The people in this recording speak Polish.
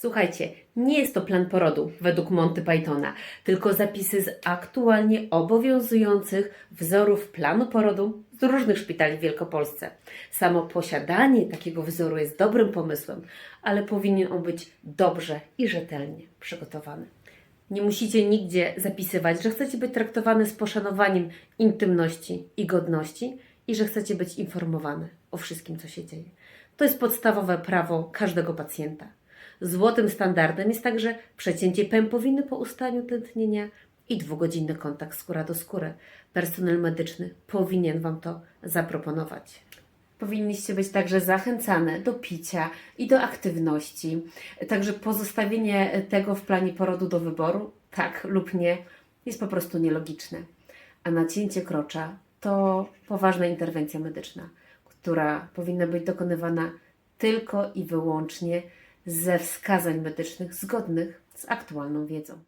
Słuchajcie, nie jest to plan porodu według Monty Pythona, tylko zapisy z aktualnie obowiązujących wzorów planu porodu z różnych szpitali w Wielkopolsce. Samo posiadanie takiego wzoru jest dobrym pomysłem, ale powinien on być dobrze i rzetelnie przygotowany. Nie musicie nigdzie zapisywać, że chcecie być traktowane z poszanowaniem intymności i godności i że chcecie być informowane o wszystkim, co się dzieje. To jest podstawowe prawo każdego pacjenta. Złotym standardem jest także przecięcie pępowiny po ustaniu tętnienia i dwugodzinny kontakt skóra do skóry. Personel medyczny powinien Wam to zaproponować. Powinniście być także zachęcane do picia i do aktywności. Także pozostawienie tego w planie porodu do wyboru, tak lub nie, jest po prostu nielogiczne. A nacięcie krocza to poważna interwencja medyczna, która powinna być dokonywana tylko i wyłącznie ze wskazań medycznych zgodnych z aktualną wiedzą.